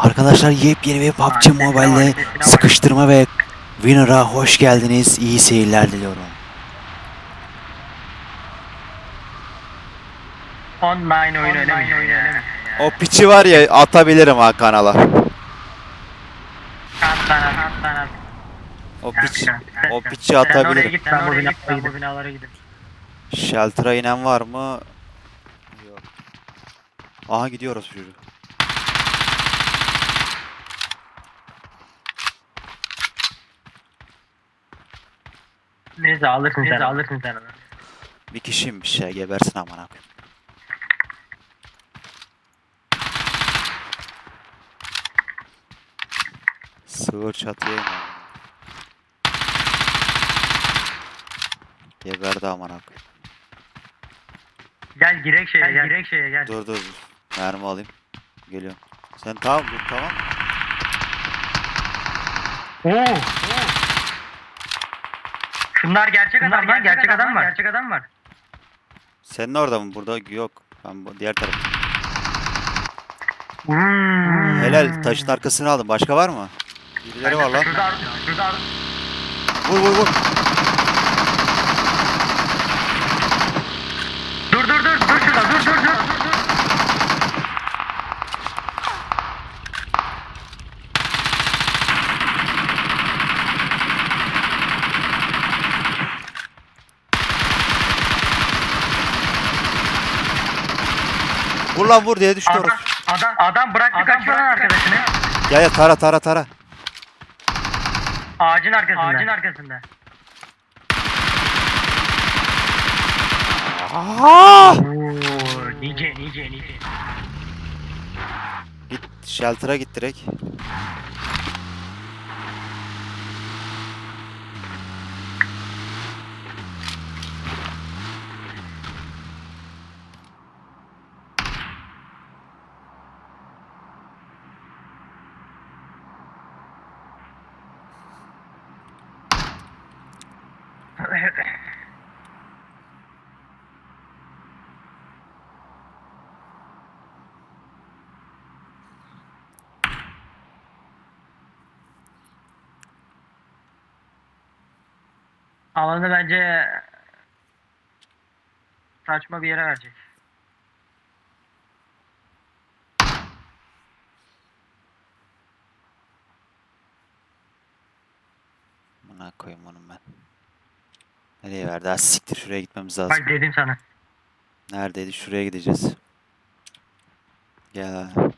Arkadaşlar yepyeni bir PUBG Mobile'de sıkıştırma ve Winner'a hoş geldiniz. İyi seyirler diliyorum. Online oyun oynamayacağım ya. O piçi var ya atabilirim ha kanala. O piç, o piçi Sen oraya atabilirim. git ben ben bu binalara gidip. Shelter'a inen var mı? Yok. Aha gidiyoruz çocuğu. Neyse alırsın sen alırsın sen onu. Bir kişiymiş ya gebersin amına koyayım. Sığır çatıya iniyor. Geberdi amına koyayım. Gel girek şeye gel. Girek şeye gel. Dur dur dur. Mermi alayım. Geliyorum. Sen tamam dur tamam. Oo. Şunlar gerçek adam lan gerçek adam var. Gerçek adam var. Senin orada mı? Burada yok. Ben bu diğer taraf. Hmm. Helal taşın arkasını aldım. Başka var mı? Birileri var lan. Şurada şurada Vur vur vur. Dur dur dur dur şurada dur dur dur. Vur lan vur diye düştü Adam, orası. adam, adam bıraktı kaçıyor lan arkadaşını. Gel gel tara tara tara. Ağacın arkasında. Ağacın arkasında. Aa! Oo, nice nice nice. Git shelter'a git direkt. Alanı bence saçma bir yere verecek. Buna koyayım onu ben. Nereye verdi? Ha siktir şuraya gitmemiz lazım. Bak dedim sana. Neredeydi? Şuraya gideceğiz. Gel.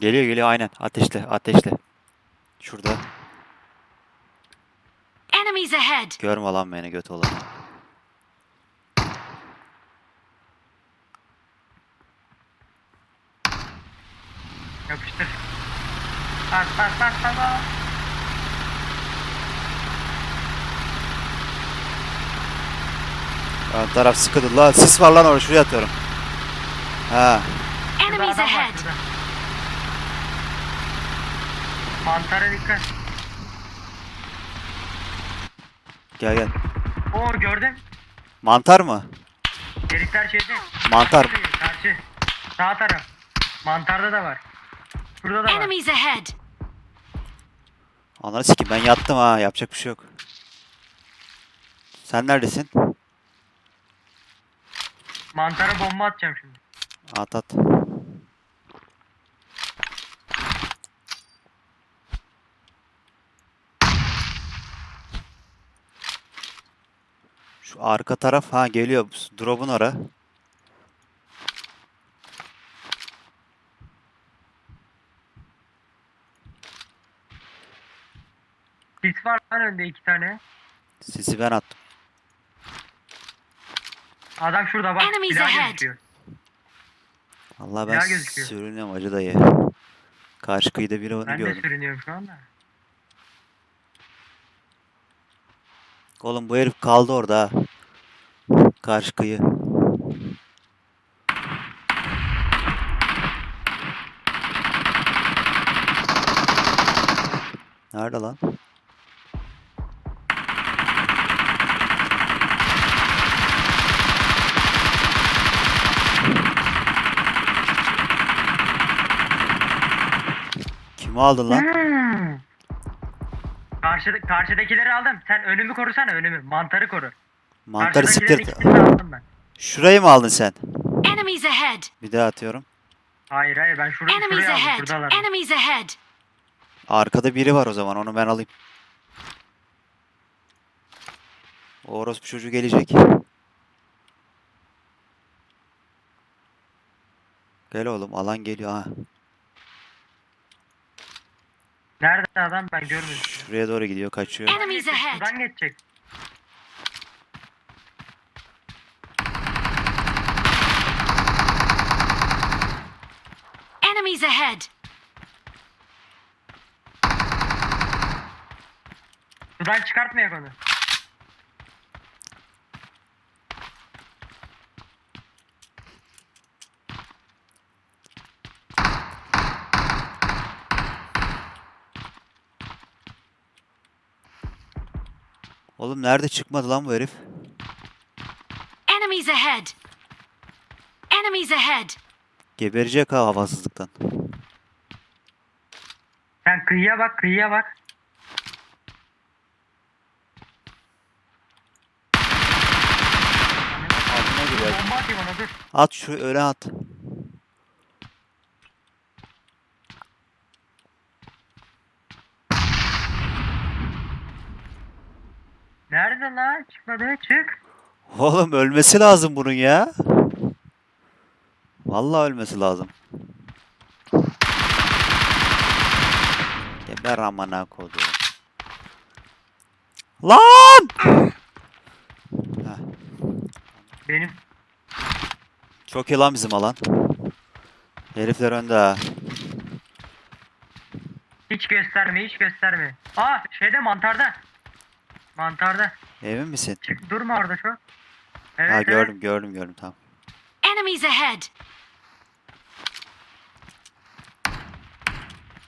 Geliyor geliyor aynen. Ateşle ateşle. Şurada. Enemies ahead! Görme lan beni göt olan. Yapıştır. Bak bak bak bak bak. Ön taraf sıkıdı lan. Sis var lan orada. Şuraya atıyorum. Ha. Enemies ahead! Mantara dikkat. Gel gel. Oo gördün. Mantar mı? Delikler şeyde. Mantar. Karşı. Sağ taraf. Mantarda da var. Burada da var. Enemies ahead! Ananı sikeyim ben yattım ha. Yapacak bir şey yok. Sen neredesin? Mantara bomba atacağım şimdi. At at. Şu arka taraf ha geliyor. Drop'un ara. Sis var lan önde iki tane. Sisi ben attım. Adam şurada bak. Enemies Silah ahead. gözüküyor. Allah ben Silah gözüküyor. sürünüyorum acı dayı. Karşı kıyıda biri onu Ben de gördüm. sürünüyorum şu anda. Oğlum bu herif kaldı orada ha. Karşı kıyı. Nerede lan? Kimi aldın lan? Karşı, karşıdakileri aldım. Sen önümü korusana önümü. Mantarı koru. Mantarı siktir. ikisini de aldım ben. Şurayı mı aldın sen? Enemies ahead! Bir daha atıyorum. Hayır hayır ben şurayı, Enemies aldım. ahead! Enemies ahead! Arkada biri var o zaman onu ben alayım. O orospu çocuğu gelecek. Gel oğlum alan geliyor ha. Nerede adam ben görmedim. Şuraya doğru gidiyor kaçıyor. Enemies ahead! Şuradan geçecek. Enemies ahead! Sudan çıkartmayak onu. Oğlum nerede çıkmadı lan bu herif? Enemies ahead! Enemies ahead! Geberecek ha havasızlıktan. Sen kıyıya bak kıyıya bak. Altına giriyor. Bomba atayım ona dur. At şu öne at. Nerede lan? Çıkmadı çık. Oğlum ölmesi lazım bunun ya. Vallahi ölmesi lazım. Geber amına koduğum. Lan! Heh, Benim çok iyi lan bizim alan. Herifler önde ha. hiç gösterme hiç gösterme. Aa şeyde mantarda. Mantarda. Emin misin? Çık durma orada çok. Evet, ha evet. gördüm gördüm gördüm tamam. Enemies ahead!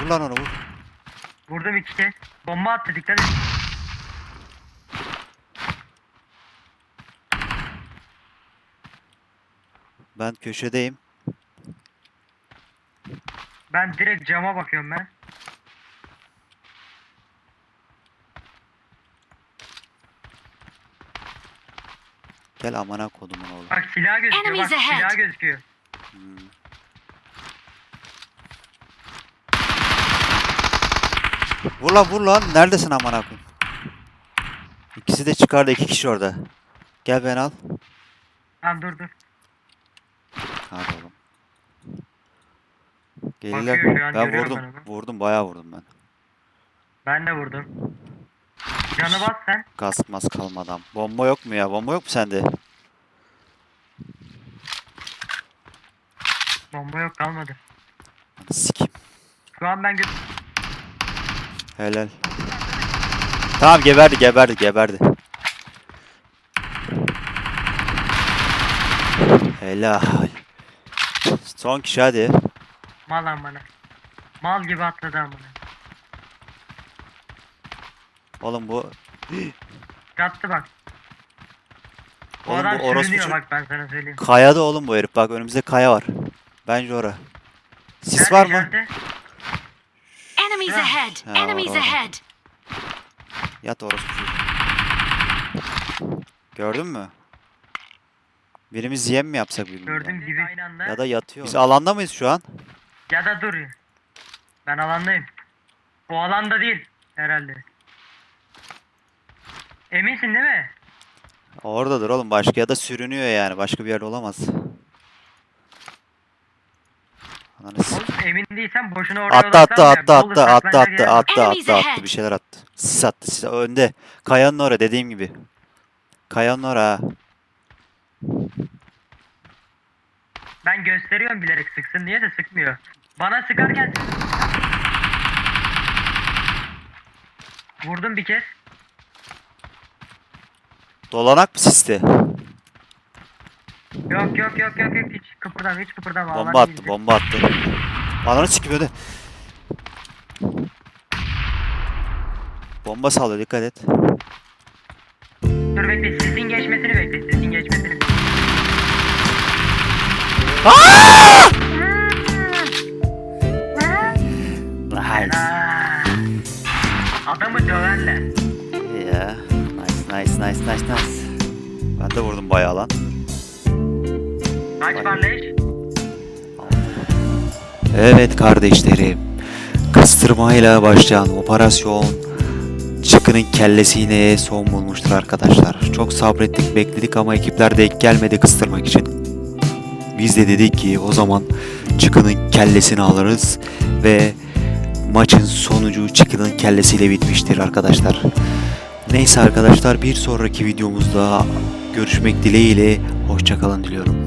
Vur lan onu vur. Vurdum iki kez. Bomba attı dikkat et. Ben köşedeyim. Ben direkt cama bakıyorum ben. Gel amına kodumun oğlu. Bak silah gözüküyor Enemies bak ahead. silah gözüküyor. Hmm. Vur lan vur lan. Neredesin amına koyayım? İkisi de çıkardı. iki kişi orada. Gel ben al. Tamam dur dur. Hadi oğlum. Bakıyor Gelirler. şu an, Ben görüyorum vurdum. ben onu. Vurdum bayağı vurdum ben. Ben de vurdum. Canı bas sen. Kasmaz kalmadan. Bomba yok mu ya? Bomba yok mu sende? Bomba yok kalmadı. Sikeyim. Şu an ben gö- Helal. Tamam geberdi geberdi geberdi. Helal. Son kişi hadi. mal amına. Mal gibi atladı amına. Oğlum bu Yattı bak. Oğlum adam bu orospu bak ben sana söyleyeyim. kayada oğlum bu herif. Bak önümüzde kaya var. Bence ora. Sis Nerede var mı? işareti? Enemies ahead! Ha, Enemies orada. ahead! Yat orospu. Gördün mü? Birimiz yem mi yapsak birbirimize? Gördüğüm gibi. Aynı anda. Ya da yatıyor. Biz alanda mıyız şu an? Ya da dur. Ben alandayım. O alanda değil herhalde. Eminsin değil mi? Oradadır oğlum. Başka ya da sürünüyor yani. Başka bir yerde olamaz. Ananı s- Oğlum emin değilsen boşuna oraya Attı attı attı attı attı attı attı attı attı bir şeyler attı. Sis attı sis önde. Kayanın oraya dediğim gibi. Kayanın oraya. Ben gösteriyorum bilerek sıksın diye de sıkmıyor. Bana sıkarken Vurdum bir kez. Dolanak mı siste? Yok yok yok yok yok hiç kıpırdama hiç kıpırdama. Bomba Alan attı bomba attı. Ananı sikim öde. Bomba sallıyor dikkat et. Dur bekle sizin geçmesini bekle sizin geçmesini bekle. Nice. Adamı döverler. Ya. Nice nice nice nice nice. Ben de vurdum bayağı lan. Kaç var leş? Evet kardeşlerim. Kıstırmayla başlayan operasyon Çıkının kellesine son bulmuştur arkadaşlar. Çok sabrettik bekledik ama ekipler denk gelmedi kıstırmak için. Biz de dedik ki o zaman Çıkının kellesini alırız ve maçın sonucu Çıkının kellesiyle bitmiştir arkadaşlar. Neyse arkadaşlar bir sonraki videomuzda görüşmek dileğiyle hoşçakalın diliyorum.